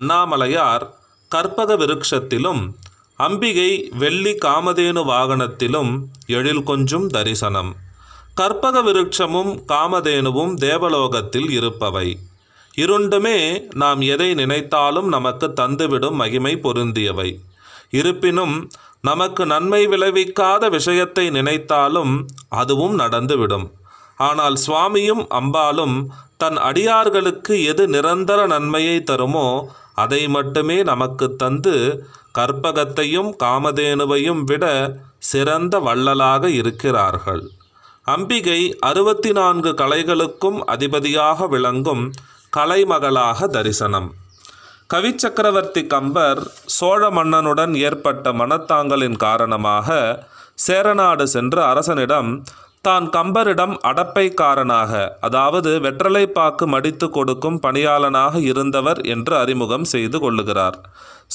அண்ணாமலையார் கற்பக விருட்சத்திலும் அம்பிகை வெள்ளி காமதேனு வாகனத்திலும் எழில் கொஞ்சும் தரிசனம். கற்பக விருட்சமும் காமதேனுவும் தேவலோகத்தில் இருப்பவை. இருண்டுமே நாம் எதை நினைத்தாலும் நமக்கு தந்துவிடும் மகிமை பொருந்தியவை. இருப்பினும் நமக்கு நன்மை விளைவிக்காத விஷயத்தை நினைத்தாலும் அதுவும் நடந்துவிடும். ஆனால் சுவாமியும் அம்பாலும் தன் அடியார்களுக்கு எது நிரந்தர நன்மையை தருமோ அதை மட்டுமே நமக்கு தந்து கற்பகத்தையும் காமதேனுவையும் விட சிறந்த வள்ளலாக இருக்கிறார்கள். அம்பிகை அறுபத்தி நான்கு கலைகளுக்கும் அதிபதியாக விளங்கும் கலைமகளாக தரிசனம். கவிச்சக்கரவர்த்தி கம்பர் சோழ மன்னனுடன் ஏற்பட்ட மனத்தாங்கலின் காரணமாக சேரநாடு சென்று அரசனிடம் தான் கம்பரிடம் அடப்பைக்காரனாக அதாவது வெற்றலைப்பாக்கு மடித்து கொடுக்கும் பணியாளனாக இருந்தவர் என்று அறிமுகம் செய்து கொள்ளுகிறார்.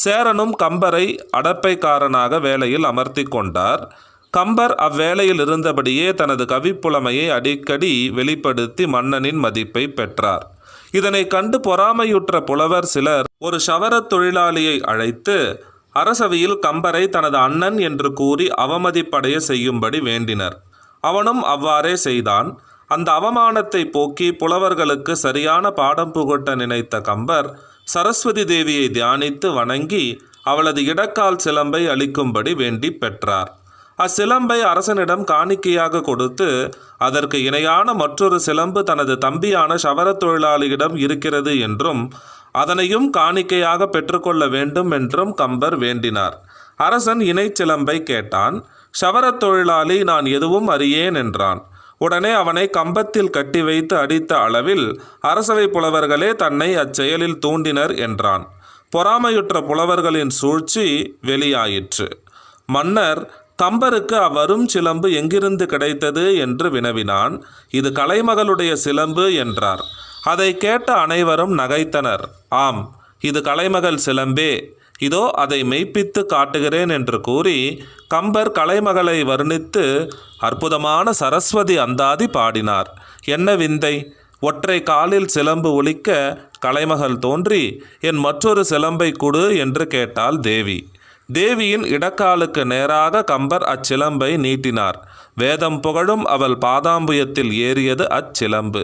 சேரனும் கம்பரை அடப்பைக்காரனாக வேலையில் அமர்த்தி கொண்டார். கம்பர் அவ்வேளையில் இருந்தபடியே தனது கவிப்புலமையை அடிக்கடி வெளிப்படுத்தி மன்னனின் மதிப்பை பெற்றார். இதனை கண்டு பொறாமையுற்ற புலவர் சிலர் ஒரு சவரத் தொழிலாளியை அழைத்து அரசவையில் கம்பரை தனது அண்ணன் என்று கூறி அவமதிப்படைய செய்யும்படி வேண்டினர். அவனும் அவ்வாறே செய்தான். அந்த அவமானத்தை போக்கி புலவர்களுக்கு சரியான பாடம் புகட்ட நினைத்த கம்பர் சரஸ்வதி தேவியை தியானித்து வணங்கி அவளது இடக்கால் சிலம்பை அளிக்கும்படி வேண்டி பெற்றார். அச்சிலம்பை அரசனிடம் காணிக்கையாக கொடுத்து அதற்கு இணையான மற்றொரு சிலம்பு தனது தம்பியான சவரத் தொழிலாளியிடம் இருக்கிறது என்றும் அதனையும் காணிக்கையாக பெற்றுக்கொள்ள வேண்டும் என்றும் கம்பர் வேண்டினார். அரசன் இணைச்சிலம்பை கேட்டான் சவரத் தொழிலாளி நான் எதுவும் அறியேன் என்றான். உடனே அவனை கம்பத்தில் கட்டி வைத்து அடித்த அளவில் அரசவை புலவர்களே தன்னை அச்செயலில் தூண்டினர் என்றான். பொறாமையுற்ற புலவர்களின் சூழ்ச்சி வெளியாயிற்று. மன்னர் கம்பருக்கு அவ்வரும் சிலம்பு எங்கிருந்து கிடைத்தது? என்று வினவினான். இது கலைமகளுடைய சிலம்பு என்றார். அதை கேட்ட அனைவரும் நகைத்தனர். ஆம் இது கலைமகள் சிலம்பே. இதோ அதை மெய்ப்பித்து காட்டுகிறேன் என்று கூறி கம்பர் கலைமகளை வர்ணித்து அற்புதமான சரஸ்வதி அந்தாதி பாடினார். என்ன விந்தை? ஒற்றை காலில் சிலம்பு ஒலிக்க கலைமகள் தோன்றி என் மற்றொரு சிலம்பை கொடு என்று கேட்டாள் தேவி. தேவியின் இடக்காலுக்கு நேராக கம்பர் அச்சிலம்பை நீட்டினார். வேதம் புகழும் அவள் பாதாம்புயத்தில் ஏறியது அச்சிலம்பு.